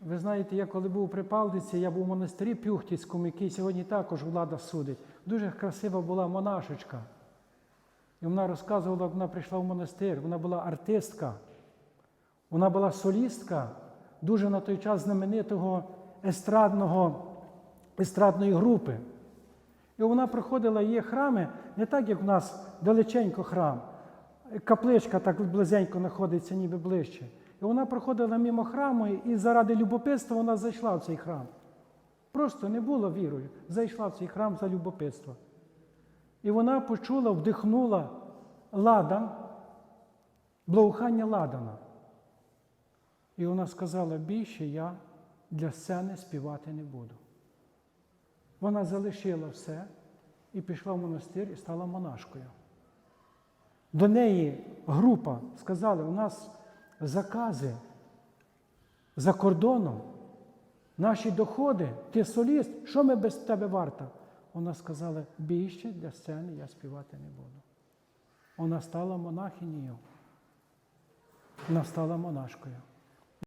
Ви знаєте, я коли був при Палдиці, я був у монастирі Пюхтівському, який сьогодні також влада судить. Дуже красива була монашечка. І вона розказувала, як вона прийшла в монастир, вона була артистка, вона була солістка дуже на той час знаменитого естрадного, естрадної групи. І вона проходила її храми не так, як в нас далеченько храм. Капличка так близенько знаходиться, ніби ближче. І вона проходила мимо храму, і заради любопитства вона зайшла в цей храм. Просто не була вірою. Зайшла в цей храм за любопитство. І вона почула, вдихнула ладан, благоухання ладана. І вона сказала, більше я для сцени співати не буду. Вона залишила все і пішла в монастир і стала монашкою. До неї група сказали, у нас закази за кордоном, наші доходи, ти соліст, що ми без тебе варта? Вона сказала, більше для сцени я співати не буду. Вона стала монахинею. Вона стала монашкою.